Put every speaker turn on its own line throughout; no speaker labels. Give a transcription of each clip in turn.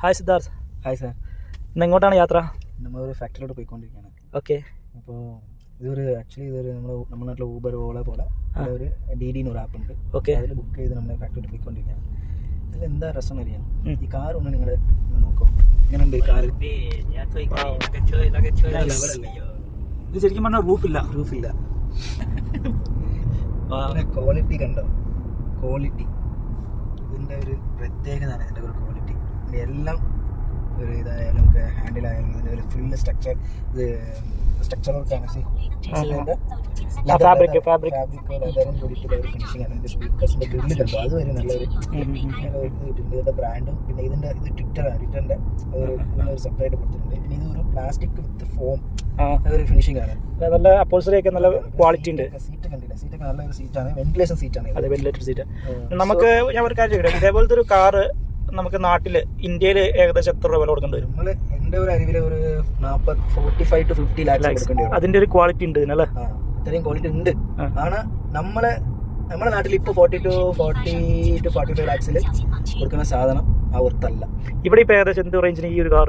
Hi Siddharth
hi sir
ഇന്ന് എങ്ങോട്ടാണ് യാത്ര?
നമ്മൾ ഒരു ഫാക്ടറിയിലോട്ട് പോയിക്കൊണ്ടിരിക്കുകയാണ്.
ഓക്കെ
അപ്പോൾ ഇതൊരു ആക്ച്വലി ഇതൊരു നമ്മുടെ നമ്മുടെ നാട്ടിലെ ഊബർ ഓള പോലെ. ഒരു ഡി ഡി ഒരു ആപ്പ് ഉണ്ട്.
ഓക്കെ
അതിൽ ബുക്ക് ചെയ്ത് നമ്മുടെ ഫാക്ടറിയിൽ പോയിക്കൊണ്ടിരിക്കുകയാണ്. ഇതിൽ എന്താ രസം അറിയാം? ഈ കാർ ഒന്ന് നിങ്ങൾ നോക്കൂ. എങ്ങനെയുണ്ട് ഈ കാർ
ഇത് ശരിക്കും പറഞ്ഞാൽ റൂഫില്ല
റൂഫില്ല ക്വാളിറ്റി കണ്ടോ? ക്വാളിറ്റി ഇതിന്റെ ഒരു പ്രത്യേകതയാണ് ഇതിന്റെ ഒരു ക്വാളിറ്റി എല്ലാം ഒരു ഇതായാലും നമുക്ക് ഹാൻഡിലായാലും ഇതിന്റെ ഒരു ഫുള്ള് സ്ട്രക്ചർ ഇത് സ്ട്രക്ചർ വർക്കാണ്
ഫാബ്രിക് ഫാബ്രിക്
ലെതറും കൂടിയിട്ടുള്ള ഒരു ഫിനിഷിംഗ് ആണ്. ഇതിന്റെ സ്പീക്കേഴ്സിന്റെ ഗ്രില്ല് കണ്ടോ അത് വരെ നല്ലൊരു ഇതിന്റെ ബ്രാൻഡും പിന്നെ ഇതിന്റെ ഇത് ട്വിറ്ററാണ് ട്വിറ്ററിന്റെ ഒരു ഇതിനൊരു സെപ്പറേറ്റ് കൊടുത്തിട്ടുണ്ട്. പിന്നെ ഇതൊരു പ്ലാസ്റ്റിക് വിത്ത് ഫോം ഒരു ഫിനിഷിംഗ് ആണ്.
നല്ല അപ്പോൾസറി ഒക്കെ നല്ല ക്വാളിറ്റി ഉണ്ട്.
സീറ്റ് കണ്ടില്ല സീറ്റൊക്കെ നല്ലൊരു സീറ്റാണ് വെന്റിലേഷൻ സീറ്റാണ്
അതെ വെന്റിലേറ്റഡ് സീറ്റ് നമുക്ക് ഞാൻ ഒരു കാര്യം ഇതേപോലത്തെ ഒരു കാറ് നമുക്ക് നാട്ടിൽ ഇന്ത്യയിൽ ഏകദേശം എത്ര രൂപ വില കൊടുക്കേണ്ടി വരും?
എന്റെ ഒരു അറിവിൽ ഒരു forty five to fifty lakhs
അതിന്റെ ഒരു ക്വാളിറ്റി ഉണ്ട്
അല്ലേ? ഇത്രയും ക്വാളിറ്റി ഉണ്ട്. ആണ് നമ്മളെ നമ്മുടെ നാട്ടിൽ ഇപ്പൊ forty two forty two forty five ലാക്സിൽ കൊടുക്കുന്ന സാധനം ആ ഒത്തല്ല
ഇവിടെ ഇപ്പൊ ഏകദേശം എന്ത് റേഞ്ചിന് ഈ ഒരു car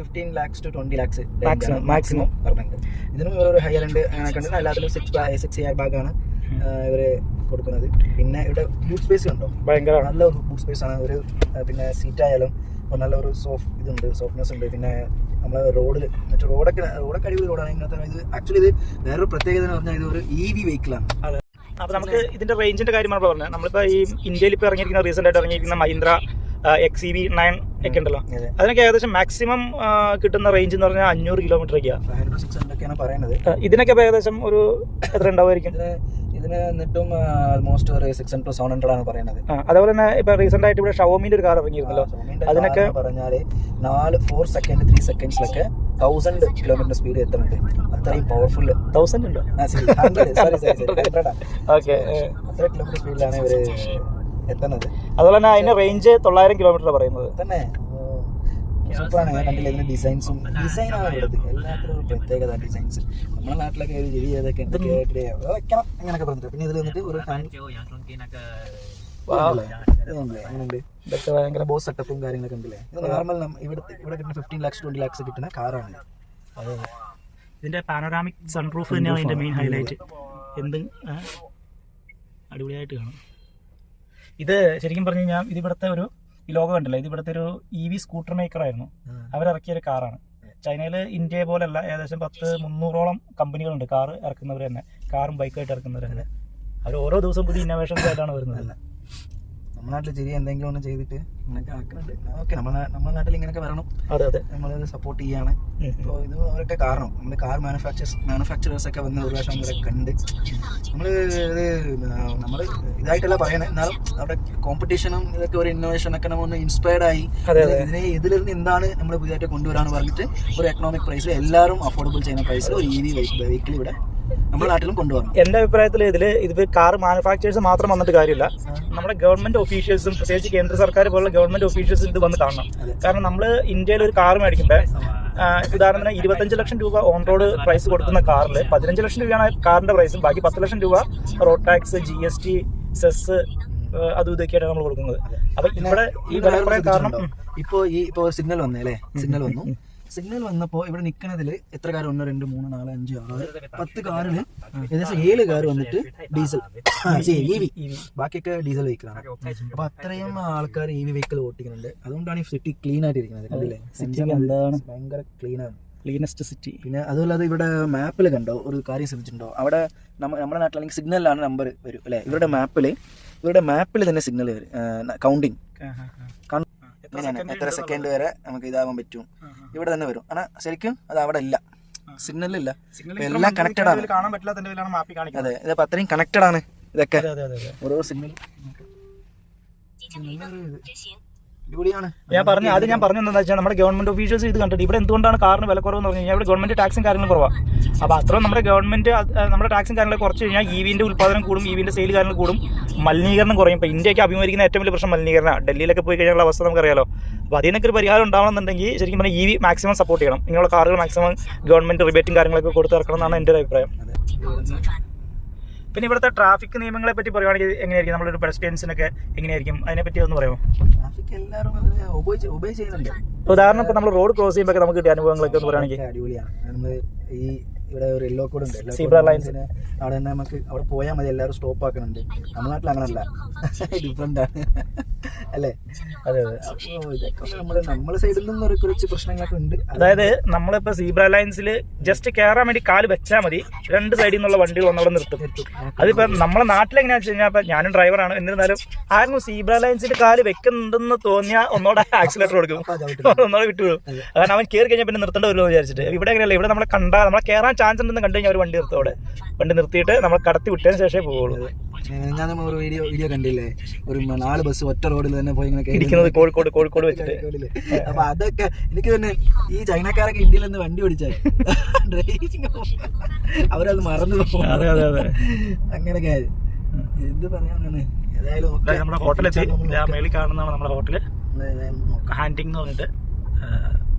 fifteen lakhs to twenty lakhs
maximum maximum
പറഞ്ഞിട്ടുണ്ട്. ഇതിനും ഒരു ഹയർ ഉണ്ട്. അങ്ങനെ കണ്ടിട്ട് എല്ലാത്തിലും സിക്സ് സിക്സ് ഇയർ ബാഗാണ് ഇവർ കൊടുക്കുന്നത്. പിന്നെ ഇവിടെ ബൂട്ട് സ്പേസ് ഉണ്ടോ?
ഭയങ്കര
നല്ല ഒരു ബൂട്ട് സ്പേസ് ആണ്. ഒരു പിന്നെ സീറ്റ് ആയാലും നല്ല ഒരു സോഫ്റ്റ് ഇതുണ്ട് സോഫ്റ്റ്നെസ് ഉണ്ട്. പിന്നെ നമ്മൾ റോഡിൽ മറ്റേ റോഡൊക്കെ റോഡൊക്കെ അടിപൊളി റോഡാണ് ഇങ്ങനത്തെ ഇത് ആക്ച്വലി ഇത് വേറൊരു പ്രത്യേകത എന്ന് പറഞ്ഞാൽ ഇത് ഒരു ഇ വി വെഹിക്കിളാണ്
അപ്പോൾ നമുക്ക് ഇതിന്റെ റേഞ്ചിന്റെ കാര്യമാണ് പറഞ്ഞത്. നമ്മളിപ്പോൾ ഈ ഇന്ത്യയിൽ ഇപ്പോൾ ഇറങ്ങിയിരിക്കുന്ന റീസെന്റ് ആയിട്ട് ഇറങ്ങിയിരിക്കുന്ന Mahindra X E V nine ഒക്കെ ഉണ്ടല്ലോ. അതിനൊക്കെ ഏകദേശം മാക്സിമം കിട്ടുന്ന റേഞ്ച് എന്ന് പറഞ്ഞാൽ അഞ്ഞൂറ് കിലോമീറ്റർ ഒക്കെയാണ്
ഫൈവ് ഹൺഡ്രഡ് സിക്സ് ഹൺഡ്രഡ് ഒക്കെയാണ് പറയുന്നത്
ഇതിനൊക്കെ ഏകദേശം ഒരു എത്ര ഉണ്ടാവുമായിരിക്കും?
ഇതിന് എന്നിട്ടും ആൾമോസ്റ്റ് ഒരു സിക്സ് ഹൺഡ്രഡ് സെവൻ ഹൺഡ്രഡ് ആണ് പറയുന്നത്
അതേപോലെ തന്നെ ഇപ്പൊ റീസെന്റ് ആയിട്ട് ഇവിടെ ഷവോമിന്റെ ഒരു കാർ ഇറങ്ങിയിരുന്നല്ലോ. അതിനൊക്കെ-
പറഞ്ഞാൽ നാല് ഫോർ സെക്കൻഡ് ത്രീ സെക്കൻഡ്സിലൊക്കെ തൗസൻഡ് കിലോമീറ്റർ സ്പീഡ് എത്തുന്നുണ്ട്. അത്രയും പവർഫുൾ
തൗസൻഡ് ഉണ്ടോ? ഓക്കെ
അത്ര കിലോമീറ്റർ സ്പീഡിലാണ് ഇവർ എത്തുന്നത്.
അതുപോലെ തന്നെ അതിന്റെ റേഞ്ച് തൊള്ളായിരം കിലോമീറ്റർ പറയുന്നത്.
തന്നെ. സൂപ്പറാണ്. ഞാൻ കണ്ടില്ല ഇതിന്റെ ഡിസൈൻസും ഡിസൈനാണ് ഉള്ളത്. എല്ലാത്തിനും ഒരു പ്രത്യേകത ഡിസൈൻസ് നമ്മുടെ നാട്ടിലൊക്കെ ഒരു ചെറിയ ഇതൊക്കെ ഉണ്ട് കേട്ടിട്ട് വെക്കണം അങ്ങനെയൊക്കെ പറഞ്ഞിട്ട്. പിന്നെ ഇതിൽ വന്നിട്ട് ഒരു ഹാൻഡ് അങ്ങനെയുണ്ട്
ഇതൊക്കെ ഭയങ്കര
ബോസ് സെറ്റപ്പും കാര്യങ്ങളൊക്കെ ഉണ്ടല്ലേ? ഇത് നോർമൽ ഇവിടെ ഇവിടെ കിട്ടുന്ന ഫിഫ്റ്റീൻ ലാക്സ് ട്വന്റി ലാക്സ് കിട്ടുന്ന കാറാണ്
അതെ ഇതിന്റെ പാനോറാമിക് സൺറൂഫ് തന്നെയാണ് ഇതിന്റെ മെയിൻ ഹൈലൈറ്റ് എന്ത്? അടിപൊളിയായിട്ട് കാണും. ഇത് ശരിക്കും പറഞ്ഞു കഴിഞ്ഞാൽ ഇത് ഇവിടുത്തെ ഒരു ഈ ലോകം ഉണ്ടല്ലോ ഇത് ഇവിടുത്തെ ഒരു ഇ വി സ്കൂട്ടർ മേക്കർ ആയിരുന്നു. അവരിറക്കിയ ഒരു കാറാണ് ചൈനയിൽ ഇന്ത്യയെ പോലെയല്ല ഏകദേശം പത്ത് മുന്നൂറോളം കമ്പനികളുണ്ട് കാർ ഇറക്കുന്നവർ തന്നെ. കാറും ബൈക്കായിട്ട് ഇറക്കുന്നവർ തന്നെ. അവർ ഓരോ ദിവസം പുതിയ ഇന്നോവേഷൻസ് ആയിട്ടാണ് വരുന്നത്.
നമ്മുടെ ചെറിയ എന്തെങ്കിലും ഒന്ന് ചെയ്തിട്ട് ഇങ്ങനൊക്കെ ആക്കുന്നുണ്ട് ഓക്കെ നമ്മളെ നമ്മുടെ നാട്ടിൽ ഇങ്ങനെയൊക്കെ വരണം.
അതെ അതെ.
നമ്മൾ സപ്പോർട്ട് ചെയ്യാണ്. അപ്പോൾ ഇത് അവരൊക്കെ കാരണം. നമ്മുടെ കാർ മാനുഫാക്ചേഴ്സ് മാനുഫാക്ചറേഴ്സ് ഒക്കെ വന്ന് ഒരു പ്രാവശ്യം അവരെ കണ്ട്. നമ്മൾ ഇത് നമ്മൾ ഇതായിട്ടല്ല പറയണേ. എന്നാലും അവിടെ കോമ്പറ്റീഷനും ഇതൊക്കെ ഒരു ഇന്നോവേഷൻ ഒക്കെ നമ്മൾ ഒന്ന് ഇൻസ്പയർഡ് ആയി ഇതിനെ ഇതിലിരുന്ന് എന്താണ് നമ്മൾ പുതിയതായിട്ട് കൊണ്ടുവരാന്ന് പറഞ്ഞിട്ട് ഒരു എക്കണോമിക് പ്രൈസിൽ എല്ലാവരും അഫോർഡബിൾ ചെയ്യുന്ന പ്രൈസിൽ ഒരു ഇ വി വെഹിക്കിൾ ഇവിടെ നമ്മുടെ നാട്ടിലും കൊണ്ടുവരണം.
എന്റെ അഭിപ്രായത്തിൽ ഇതിൽ ഇത് കാർ മാനുഫാക്ചേഴ്സ് മാത്രം വന്നിട്ട് കാര്യമില്ല. നമ്മുടെ ഗവൺമെന്റ് ഓഫീഷ്യൽസും പ്രത്യേകിച്ച് കേന്ദ്ര സർക്കാർ പോലുള്ള ഗവൺമെന്റ് ഓഫീഷ്യൽസും ഇത് വന്ന് കാണണം. കാരണം നമ്മൾ ഇന്ത്യയിൽ ഒരു കാർ മേടിക്കുമ്പോൾ ഉദാഹരണത്തിന് ഇരുപത്തഞ്ച് ലക്ഷം രൂപ ഓൺ റോഡ് പ്രൈസ് കൊടുക്കുന്ന കാറിൽ പതിനഞ്ച് ലക്ഷം രൂപയാണ് കാറിന്റെ പ്രൈസും ബാക്കി പത്ത് ലക്ഷം രൂപ road tax G S T cess അതും ഇതൊക്കെയാണ് നമ്മൾ കൊടുക്കുന്നത്. അപ്പൊ ഇവിടെ ഈ കാരണം
ഇപ്പോ ഈ ഇപ്പോ സിഗ്നൽ വന്നേ അല്ലേ? സിഗ്നൽ വന്നു. സിഗ്നൽ വന്നപ്പോ ഇവിടെ നിൽക്കുന്നതിൽ എത്ര കാർ ഒന്ന് രണ്ട് മൂന്ന് നാല് അഞ്ച് ആറ് പത്ത് കാറിൽ ഏകദേശം ഏഴ് കാർ വന്നിട്ട് ഡീസൽ. E V. ബാക്കിയൊക്കെ ഡീസൽ വെഹിക്കിളാണ്. അപ്പൊ അത്രയും ആൾക്കാർ ഇ വി വെഹിക്കിൾ ഓട്ടിക്കുന്നുണ്ട്. അതുകൊണ്ടാണ് ഈ സിറ്റി ക്ലീൻ ആയിട്ട് ഇരിക്കുന്നത്
സിറ്റി എന്താണ്?
ഭയങ്കര ക്ലീൻ ആണ്.
Cleanest city.
പിന്നെ അതുമല്ലാതെ ഇവിടെ മാപ്പിൽ കണ്ടോ? ഒരു കാര്യം ശ്രദ്ധിച്ചിട്ടുണ്ടോ? അവിടെ നമ്മ നമ്മുടെ നാട്ടിലാണെങ്കിൽ സിഗ്നലിലാണ് നമ്പർ വരും അല്ലേ? ഇവരുടെ മാപ്പിൽ ഇവരുടെ മാപ്പിൽ തന്നെ സിഗ്നൽ വരും. കൗണ്ടിങ് എത്ര സെക്കൻഡ് വരെ നമുക്ക് ഇതാവാൻ പറ്റും. ഇവിടെ തന്നെ വരും. ആണ് ശരിക്കും അത് അവിടെ ഇല്ല. സിഗ്നലില്ല എല്ലാം കണക്റ്റഡ് ആണ്. അതെ ഇതപ്പോ അത്രയും കണക്റ്റഡ് ആണ് ഇതൊക്കെ. ഓരോ സിഗ്നൽ അടിപൊളിയാണ്.
ഞാൻ പറഞ്ഞു അത് ഞാൻ പറഞ്ഞു എന്താ വെച്ചാൽ നമ്മുടെ ഗവൺമെന്റ് ഓഫീഷ്യൽസ് ഇത് കണ്ടിട്ട് ഇവിടെ എന്തുകൊണ്ടാണ് കാറിന് വില കുറവെന്ന് പറഞ്ഞു കഴിഞ്ഞാൽ ഇവിടെ ഗവൺമെന്റ് ടാക്സും കാര്യങ്ങളും കുറവാണ് അപ്പോൾ അത്രയും നമ്മുടെ ഗവൺമെന്റ് നമ്മുടെ ടാക്സും കാര്യങ്ങൾ കുറച്ച് കഴിഞ്ഞാൽ ഇ വിന്റെ ഉത്പാദനം കൂടും ഇ വിന്റെ സെയിൽ കാര്യങ്ങൾ കൂടും മലിനീകരണം കുറയും. ഇപ്പോൾ ഇന്ത്യയ്ക്ക് അഭിമുഖീകരിക്കുന്ന ഏറ്റവും വലിയ പ്രശ്നം മലിനീകരണമാണ് ഡൽഹിയിലൊക്കെ പോയി കഴിഞ്ഞാൽ അവസ്ഥ നമുക്കറിയാലോ. അപ്പോൾ അതിനൊക്കെ ഒരു പരിഹാരം ഉണ്ടാവണമെന്നുണ്ടെങ്കിൽ ശരിക്കും പറഞ്ഞാൽ ഇ വി മാക്സിമം സപ്പോർട്ട് ചെയ്യണം. ഇങ്ങനെയുള്ള കാറുകൾ മാക്സിമം ഗവൺമെന്റ് റിബേറ്റും കാര്യങ്ങളൊക്കെ കൊടുത്തിറക്കണം എന്നാണ് എന്റെ ഒരു അഭിപ്രായം. പിന്നെ ഇവിടുത്തെ ട്രാഫിക് നിയമങ്ങളെ പറ്റി പറയുവാണെങ്കിൽ എങ്ങനെയായിരിക്കും? നമ്മളൊരു പെഡസ്ട്രിയൻസിനൊക്കെ എങ്ങനെയായിരിക്കും? അതിനെ പറ്റി ഒന്ന് പറയുമോ?
ട്രാഫിക് എല്ലാവരും ചെയ്യുന്നുണ്ട്
ഉദാഹരണം ഇപ്പൊ നമ്മൾ റോഡ് ക്രോസ് ചെയ്യുമ്പോൾ നമുക്ക് കിട്ടിയ അനുഭവങ്ങളൊക്കെ ഒന്ന് പറയുകയാണെങ്കിൽ
അടിപൊളിയാണ് നമ്മൾ ഈ ഇവിടെ ഒരു യെല്ലോ കോഡ് ഉണ്ട്.
സീബ്ര
ലൈൻസിന്. അവിടെ തന്നെ നമുക്ക് അവിടെ പോയാൽ മതി. എല്ലാവരും സ്റ്റോപ്പ് ആക്കുന്നുണ്ട് നമ്മുടെ നാട്ടിൽ അങ്ങനല്ല. ഡിഫറെന്റ് ആണ്. അല്ലേ?
അതെ
നമ്മുടെ നമ്മുടെ സൈഡിൽ നിന്നും ഒരു കുറച്ച് പ്രശ്നങ്ങളൊക്കെ ഉണ്ട്. അത്
അതായത് നമ്മളിപ്പോ സീബ്ര ലൈൻസിൽ ജസ്റ്റ് കയറാൻ വേണ്ടി കാൽ വെച്ചാൽ മതി. രണ്ട് സൈഡിൽ നിന്നുള്ള വണ്ടികൾ ഒന്നവിടെ നിർത്തും. അതിപ്പോ നമ്മളെ നാട്ടിലെങ്ങനെയാ വെച്ച് കഴിഞ്ഞാൽ ഞാനും ഡ്രൈവറാണ് എന്നിരുന്നാലും ആരെങ്കിലും സീബ്ര ലൈൻസിൽ കാൽ വെക്കുന്നുണ്ടെന്ന് തോന്നിയാൽ ഒന്നോടെ ആക്സിലേറ്റർ കൊടുക്കും. ഒന്നോടെ വിട്ടുവിടും കാരണം അവൻ കയറി കഴിഞ്ഞാൽ പിന്നെ നിർത്തേണ്ട വരുമോ എന്ന് വിചാരിച്ചിട്ട് ഇവിടെ അങ്ങനെയല്ല. ഇവിടെ നമ്മളെ കണ്ടാൽ നമ്മളെ കയറാൻ ചാൻസ് ഉണ്ടെന്ന് കണ്ടു കഴിഞ്ഞാൽ അവർ വണ്ടി നിർത്തും അവിടെ. വണ്ടി നിർത്തിയിട്ട് നമ്മൾ കടത്തി വിട്ടതിന് ശേഷമേ പോവുള്ളൂ.
ഞാൻ നമ്മൾ ഒരു വീഡിയോ വീഡിയോ കണ്ടില്ലേ? ഒരു നാല് ബസ് ഒറ്റ റോഡിൽ തന്നെ പോയി ഇങ്ങനെ
ഇരിക്കുന്നത് കോഴിക്കോട് കോഴിക്കോട് വെച്ചിട്ട്.
അപ്പൊ അതൊക്കെ എനിക്ക് തന്നെ ഈ ചൈനക്കാരൊക്കെ ഇന്ത്യയിൽ നിന്ന് വണ്ടി ഓടിച്ചാൽ ഡ്രൈവിംഗ് അവരത് മറന്നു പോകും അങ്ങനെയൊക്കെ എന്ത് പറയാനാണ് ഏതായാലും
നമ്മുടെ ഹോട്ടലെത്തി മേളിൽ കാണുന്നതാണ് നമ്മുടെ
ഹോട്ടൽ.
ഹാൻഡിങ് എന്ന് പറഞ്ഞിട്ട്.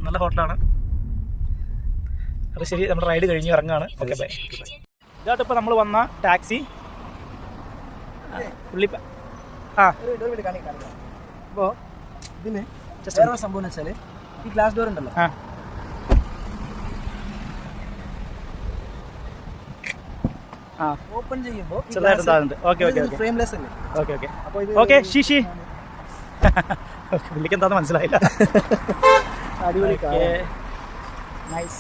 നല്ല ഹോട്ടലാണ് അപ്പോൾ ശരി നമ്മുടെ റൈഡ് കഴിഞ്ഞ് ഇറങ്ങാണ് ഓക്കെ ബൈ ഇതായിട്ട് ഇപ്പോൾ നമ്മൾ വന്ന ടാക്സി പുള്ളി ആ.
ഒരു ഒരു minute കാണിക്കാം, കാണിക്കാം. അപ്പോ
ഇതിൽ
വേറെ ഒരു സംഭവം എന്ന് വെച്ചാൽ ഈ ഗ്ലാസ് ഡോർ ഉണ്ടല്ലോ. ഓപ്പൺ ചെയ്യുമ്പോൾ ഫ്രെയിംലെസ് അല്ലേ?
ഓക്കെ ഓക്കെ
അപ്പൊ ഇത്
ഓക്കെ ഷിഷി പുള്ളിക്ക് എന്താന്ന് മനസ്സിലായില്ല.
അടിപൊളി
നൈസ്